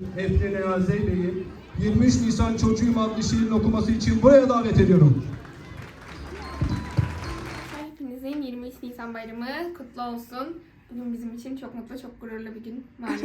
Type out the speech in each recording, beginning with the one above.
Efrin Eyazey Bey'i 23 Nisan Çocuğum adlı şiirin okuması için buraya davet ediyorum. Hepinizin 23 Nisan bayramı kutlu olsun. Bugün bizim için çok mutlu, çok gururlu bir gün. Malum.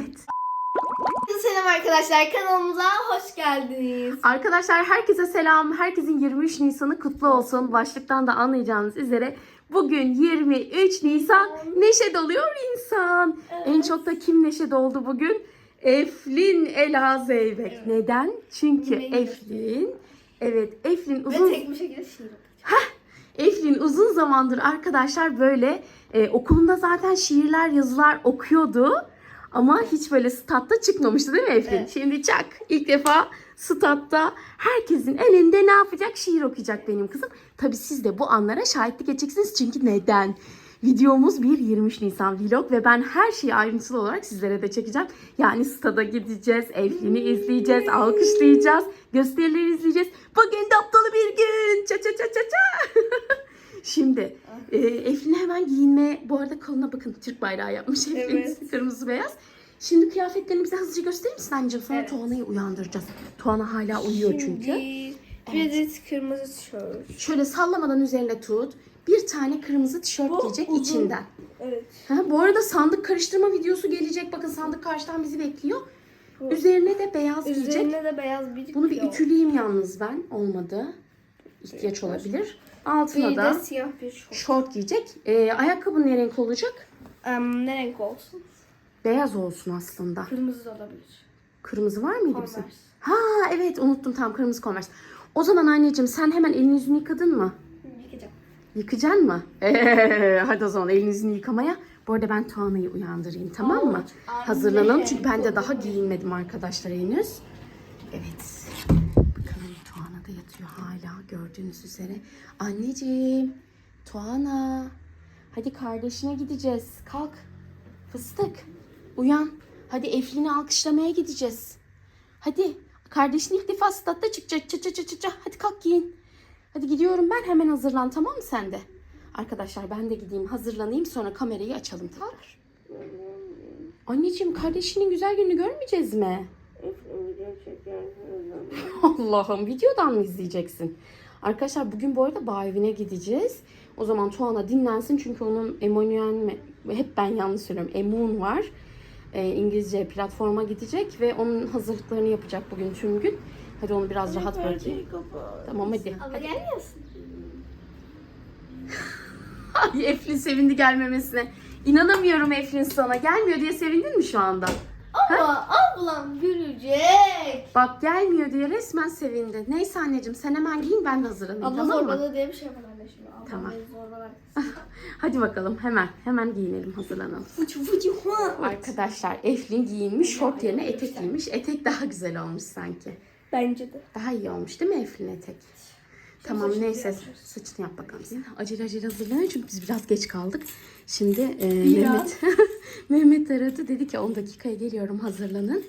Selam arkadaşlar kanalımıza hoş geldiniz. Arkadaşlar herkese selam. Herkesin 23 Nisan'ı kutlu olsun. Başlıktan da anlayacağınız üzere bugün 23 Nisan neşe doluyor insan. En çok da kim neşe doldu bugün? Eflin Ela Zeybek. Neden? Çünkü. Eflin Evet, Eflin Ve uzun tek bir şekilde şiir okuyacağım. Eflin uzun zamandır arkadaşlar böyle e, okulunda zaten şiirler, yazılar okuyordu. Ama hiç böyle statta çıkmamıştı değil mi Eflin? Evet. Şimdi çak. İlk defa statta herkesin elinde ne yapacak? Şiir okuyacak benim kızım. Tabii siz de bu anlara şahitlik edeceksiniz. Çünkü neden? Videomuz bir 23 Nisan vlog ve ben her şeyi ayrıntılı olarak sizlere de çekeceğim. Yani stada gideceğiz, Eflin'i izleyeceğiz, alkışlayacağız, gösterileri izleyeceğiz. Bugün dolu bir gün. Ça ça ça ça ça. Şimdi e, Eflin hemen giyinmeye, bu arada koluna bakın Türk bayrağı yapmış Eflin. Evet. Kırmızı beyaz. Şimdi kıyafetlerini bize hızlıca gösterir misin anneciğim? Sonra Evet. Tuana'yı uyandıracağız. Tuana hala uyuyor çünkü. Şimdi bir adet kırmızı tişört. Şöyle sallamadan üzerine tut. Bir tane kırmızı tişört Bu giyecek uzun. içinden. Evet. Ha, bu arada sandık karıştırma videosu gelecek. Bakın sandık karşıdan bizi bekliyor. Bu. Üzerine de beyaz giyecek. Üzerine de beyaz bir Bunu bir ütüleyeyim yalnız ben. Olmadı. İhtiyaç olabilir. Altına Bir da de siyah bir şort. şort giyecek. Ee, ayakkabın ne renk olacak? Um, ne renk olsun? Beyaz olsun aslında. Kırmızı da olabilir. Kırmızı var mıydı bizim? Converse. Ha evet unuttum tam kırmızı konvers. O zaman anneciğim sen hemen elini yüzünü yıkadın mı? Yıkacaksın mı? Ee, hadi o zaman elini yüzünü yıkamaya. Bu arada ben Tuana'yı uyandırayım tamam mı? Anne. Hazırlanalım çünkü ben de daha giyinmedim arkadaşlar henüz. Evet. Bakalım Tuana da yatıyor hala gördüğünüz üzere. Anneciğim. Tuana. Hadi kardeşine gideceğiz. Kalk. Fıstık. Uyan. Hadi Eflin'i alkışlamaya gideceğiz. Hadi. Kardeşin ilk defa statta çıkacak. Çı çı çı çı çı. Hadi kalk giyin. Hadi gidiyorum ben hemen hazırlan tamam mı sen de? Arkadaşlar ben de gideyim hazırlanayım sonra kamerayı açalım tekrar. Anneciğim kardeşinin güzel gününü görmeyeceğiz mi? Allah'ım videodan mı izleyeceksin? Arkadaşlar bugün bu arada bağ evine gideceğiz. O zaman Tuana dinlensin çünkü onun Emanuel mi? Hep ben yanlış söylüyorum. Emun var. Ee, İngilizce platforma gidecek ve onun hazırlıklarını yapacak bugün tüm gün. Hadi onu biraz rahat bırakayım. Tamam hadi. Ama gelmiyorsun. Ay Eflin sevindi gelmemesine. İnanamıyorum Eflin sana. Gelmiyor diye sevindin mi şu anda? Ama ablam gülecek. Bak gelmiyor diye resmen sevindi. Neyse anneciğim sen hemen giyin ben de hazırlanayım Abla tamam mı? zorbalığı diye bir şey yapar anne şimdi. Ablam Tamam. beni zorbalar. Hadi bakalım hemen hemen giyinelim hazırlanalım. Fıçı fıçı. Arkadaşlar Eflin giyinmiş şort yerine etek giymiş. Etek daha güzel olmuş sanki. Bence de. Daha iyi olmuş değil mi Eflin etek? Tamam saçını neyse yapacağız. saçını yap bakalım sen. Acele acele hazırlanıyor çünkü biz biraz geç kaldık. Şimdi e, Ya. Mehmet Mehmet aradı dedi ki 10 dakikaya geliyorum hazırlanın.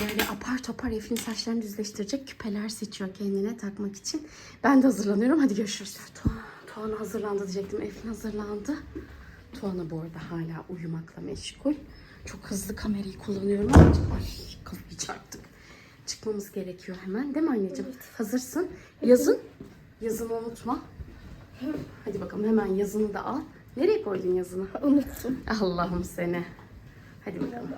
Böyle apar topar Eflin saçlarını düzleştirecek küpeler seçiyor kendine takmak için. Ben de hazırlanıyorum hadi görüşürüz. Tuğan, Tuğan hazırlandı diyecektim Eflin hazırlandı. Tuğan'a bu arada hala uyumakla meşgul. Çok hızlı kamerayı kullanıyorum ay kafayı çarptık. Çıkmamız gerekiyor hemen değil mi anneciğim? Hazırsın. Yazın. Yazını unutma. Hadi bakalım hemen yazını da al. Nereye koydun yazını? Unuttum. Allah'ım seni. Hadi bakalım.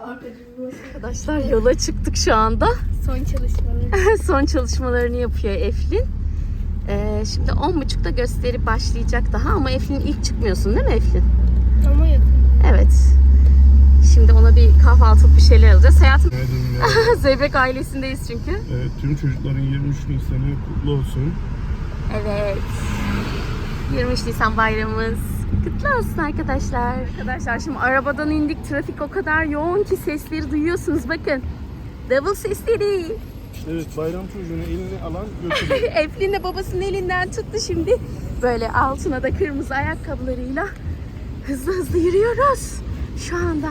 Arkadaşlar yola çıktık şu anda. Son çalışmaları. Son çalışmalarını yapıyor Eflin. Ee, şimdi 10.30'da gösteri başlayacak daha ama Eflin ilk çıkmıyorsun değil mi Eflin? Ama yakın. Evet. Şimdi ona bir kahvaltılık bir şeyler alacağız. Hayatım. Zeybek ailesindeyiz çünkü. Evet, tüm çocukların 23 Nisan'ı kutlu olsun. Evet. 23 Nisan bayramımız kutlu olsun arkadaşlar. Arkadaşlar şimdi arabadan indik. Trafik o kadar yoğun ki sesleri duyuyorsunuz bakın. Davul sesleri. Evet, bayram çocuğunu eline alan götürüyor. Eflin de babasının elinden tuttu şimdi. Böyle altına da kırmızı ayakkabılarıyla hızlı hızlı yürüyoruz. Şu anda.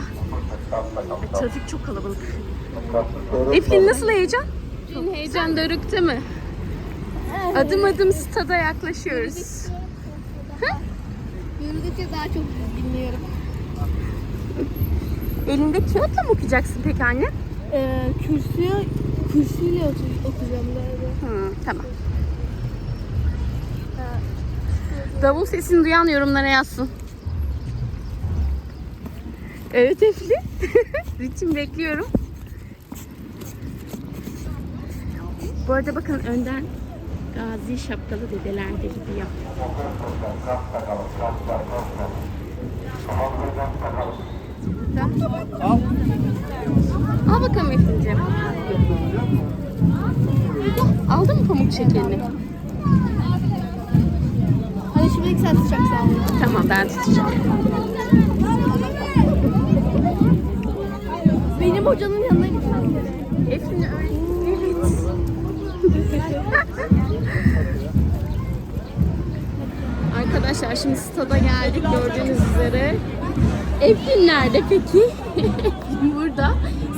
Trafik çok kalabalık. Eflin nasıl heyecan? Eflin heyecan dorukta mı? Adım adım stada yaklaşıyoruz. Yürüdükçe daha çok dinliyorum. Elinde kağıtla mı okuyacaksın peki anne? Ee, kürsüye, kürsüyle otur, oturacağım galiba. Hı, tamam. Davul sesini duyan yorumlara yazsın. Evet Efli. Ritim bekliyorum. Bu arada bakın önden gazi şapkalı dedeler de gidiyor. Al. Al bakalım Efli'ciğim. Aldın mı pamuk şekerini? Hadi şimdi sen tutacaksın Tamam ben tutacağım. Hocanın yanına gitmem. Evet. Arkadaşlar şimdi stada geldik gördüğünüz üzere. Eflin nerede peki? Burada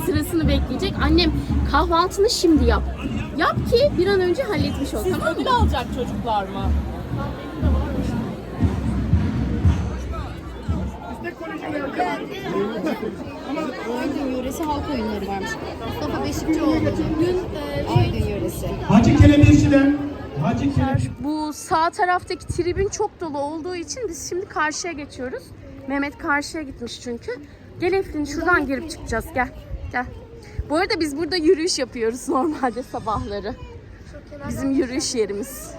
sırasını bekleyecek. Annem kahvaltını şimdi yap. Yap ki bir an önce halletmiş ol. tamam mı? alacak çocuklar mı? Aydın yöresi halk oyunları varmış. Mustafa Beşikçioğlu. Aydın yöresi. Hacı Kelepirçi'den Hacı Kelep Bu sağ taraftaki tribün çok dolu olduğu için biz şimdi karşıya geçiyoruz. Mehmet karşıya gitmiş çünkü. Gel Eflin şuradan girip çıkacağız gel. Gel. Bu arada biz burada yürüyüş yapıyoruz normalde sabahları. Bizim yürüyüş yerimiz.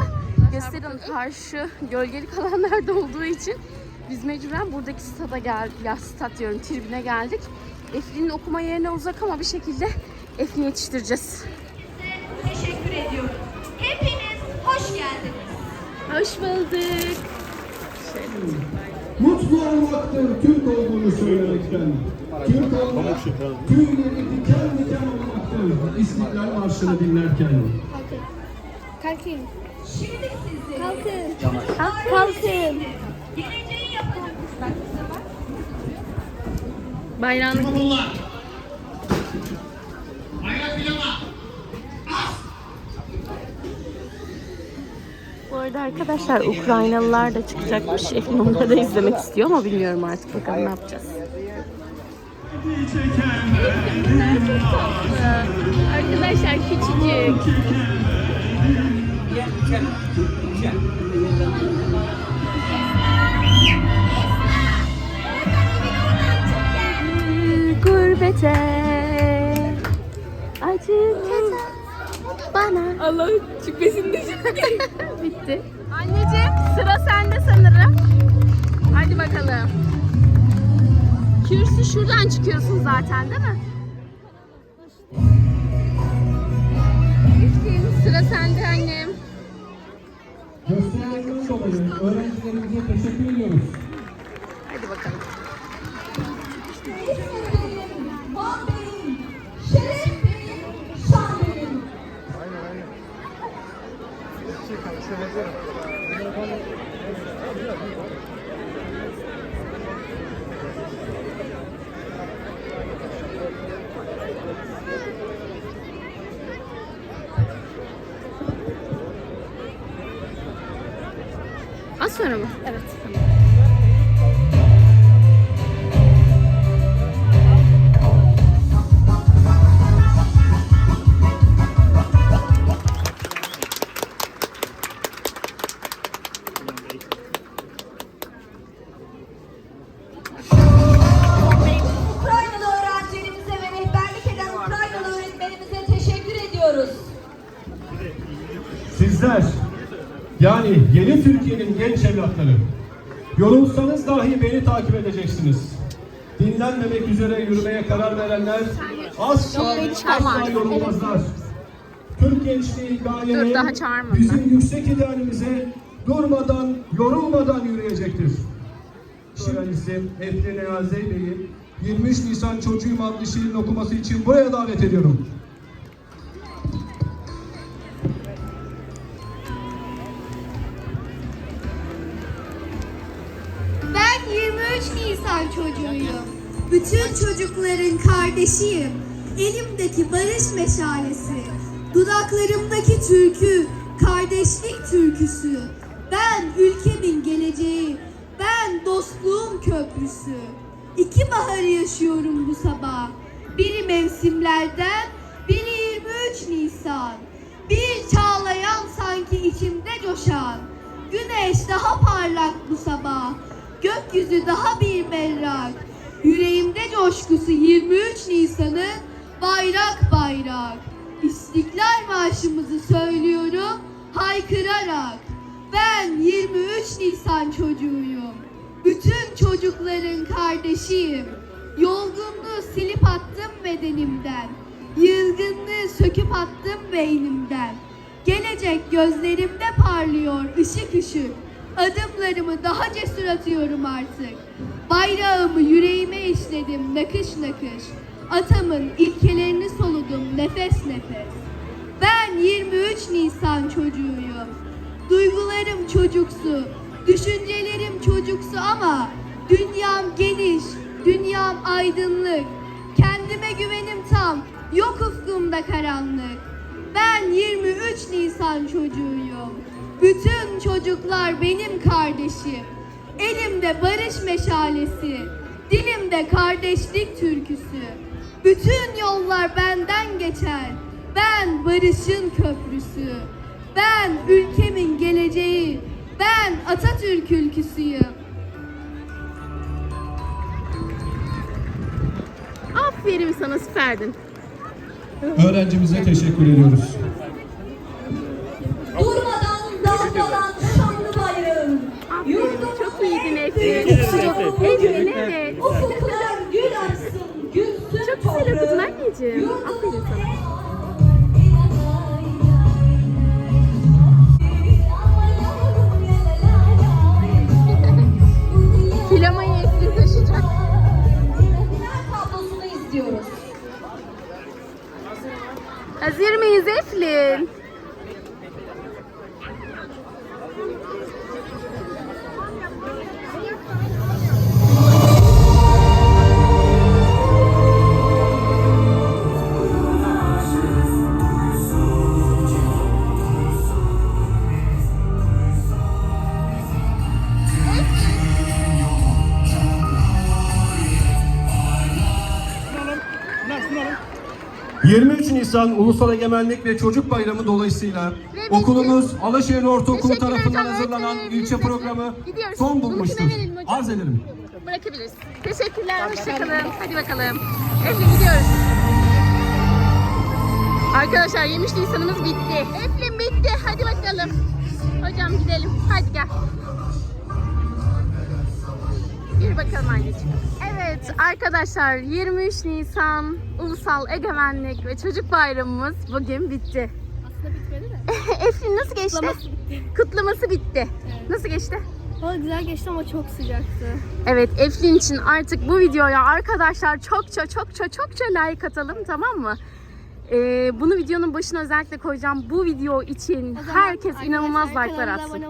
Gösterin karşı gölgelik alanlarda olduğu için biz mecburen buradaki stada gel ya stat diyorum tribüne geldik. Eflin'in okuma yerine uzak ama bir şekilde Eflin'i yetiştireceğiz. Teşekkür ediyorum. Hepiniz hoş geldiniz. Hoş bulduk. Mutlu olmaktır Türk olduğunu söylemekten. Türk olmak, şeker. tüyleri diken diken olmaktır. İstiklal Marşı'nı dinlerken. Kalkın. Şimdi sizi Kalkın. Kalkın. geleceğin Bayrağını Bu arada arkadaşlar Ukraynalılar da çıkacakmış. Eflin onları da izlemek istiyor ama bilmiyorum artık bakalım ne yapacağız. Bunlar çok tatlı. Arkadaşlar küçücük. Gurbete acı bana Allah çıkmasın diyeceğim. Bitti. Anneciğim sıra sende sanırım. Hadi bakalım. Kürsü şuradan çıkıyorsun zaten değil mi? Sıra sende annem. Gösterilerinden dolayı öğrencilerimize teşekkür ediyoruz. Hadi bakalım. Van Bey'in, Mı? Evet. Tamam. Evlatları, yorulsanız dahi beni takip edeceksiniz. Dinlenmemek üzere yürümeye karar verenler asla asla yorulmazlar. Türk gençliği çağırmadılar. bizim yüksek idealimize durmadan, yorulmadan yürüyecektir. İsim Efrin Eyazey Bey'i 23 Nisan Çocuğum adlı şiirin okuması için buraya davet ediyorum. Bütün çocukların kardeşiyim. Elimdeki barış meşalesi, dudaklarımdaki türkü, kardeşlik türküsü. Ben ülkemin geleceği, ben dostluğun köprüsü. İki baharı yaşıyorum bu sabah. biri mevsimlerden, biri 23 Nisan. Bir çağlayan sanki içimde coşan. Güneş daha parlak bu sabah. Gökyüzü daha bir berrak. Yüreğimde coşkusu 23 Nisan'ın bayrak bayrak. İstiklal Marşımızı söylüyorum haykırarak. Ben 23 Nisan çocuğuyum. Bütün çocukların kardeşiyim. Yolgunluğu silip attım bedenimden. Yılgınlığı söküp attım beynimden. Gelecek gözlerimde parlıyor ışık ışık. Adımlarımı daha cesur atıyorum artık. Bayrağımı yüreğime işledim nakış nakış. Atamın ilkelerini soludum nefes nefes. Ben 23 Nisan çocuğuyum. Duygularım çocuksu, düşüncelerim çocuksu ama dünyam geniş, dünyam aydınlık. Kendime güvenim tam, yok ufkumda karanlık. Ben 23 Nisan çocuğuyum. Bütün çocuklar benim kardeşim. Elimde barış meşalesi, dilimde kardeşlik türküsü. Bütün yollar benden geçer. Ben barışın köprüsü. Ben ülkemin geleceği. Ben Atatürk ülküsüyüm. Aferin sana süperdin. Öğrencimize teşekkür ediyoruz. Çok iyiydin Eflin. Eflin evet. Ufuklar gül açsın, gülsün Çok güzel okudun anneciğim. Aferin sana. 23 Nisan Ulusal Egemenlik ve Çocuk Bayramı dolayısıyla Ve okulumuz Alaşehir Ortaokulu tarafından hazırlanan ilçe programı Gidiyoruz. son bulmuştur. Arz ederim. Bırakabiliriz. Teşekkürler. Hoşçakalın. Hadi bakalım. Eflin gidiyoruz. Arkadaşlar 23 Nisan'ımız bitti. Eflin bitti. Hadi bakalım. Hocam gidelim. Hadi gel. Bir bakalım anneciğim. Evet arkadaşlar 23 Nisan Ulusal Egemenlik ve Çocuk Bayramımız bugün bitti. Aslında bitmedi de. Eflin nasıl geçti? Kutlaması bitti. Kutlaması bitti. Nasıl geçti? Valla güzel geçti ama çok sıcaktı. Evet Eflin için artık bu videoya arkadaşlar çokça çokça çokça like atalım tamam mı? Ee, bunu videonun başına özellikle koyacağım. Bu video için herkes inanılmaz like'lar atsın.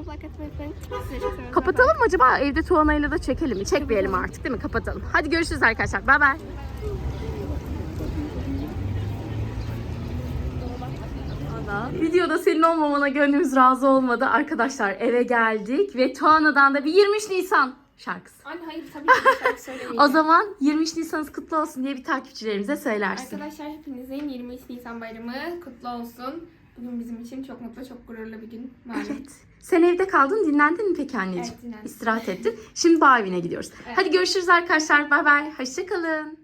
Kapatalım mı acaba? Evde Tuana'yla da çekelim mi? Çekmeyelim artık değil mi? Kapatalım. Hadi görüşürüz arkadaşlar. Bay bay. Videoda senin olmamana gönlümüz razı olmadı. Arkadaşlar eve geldik ve Tuana'dan da bir 23 Nisan şarkısı. Anne hayır tabii ki bu şarkı söylemeyeceğim. O zaman 23 Nisan'ınız kutlu olsun diye bir takipçilerimize söylersin. Arkadaşlar hepinizin 23 Nisan bayramı kutlu olsun. Bugün bizim için çok mutlu, çok gururlu bir gün. Malum. Evet. Sen evde kaldın, dinlendin mi peki anneciğim? Evet, dinlendim. İstirahat ettin. Şimdi bağ evine gidiyoruz. Hadi görüşürüz arkadaşlar. Bay bay. Hoşçakalın.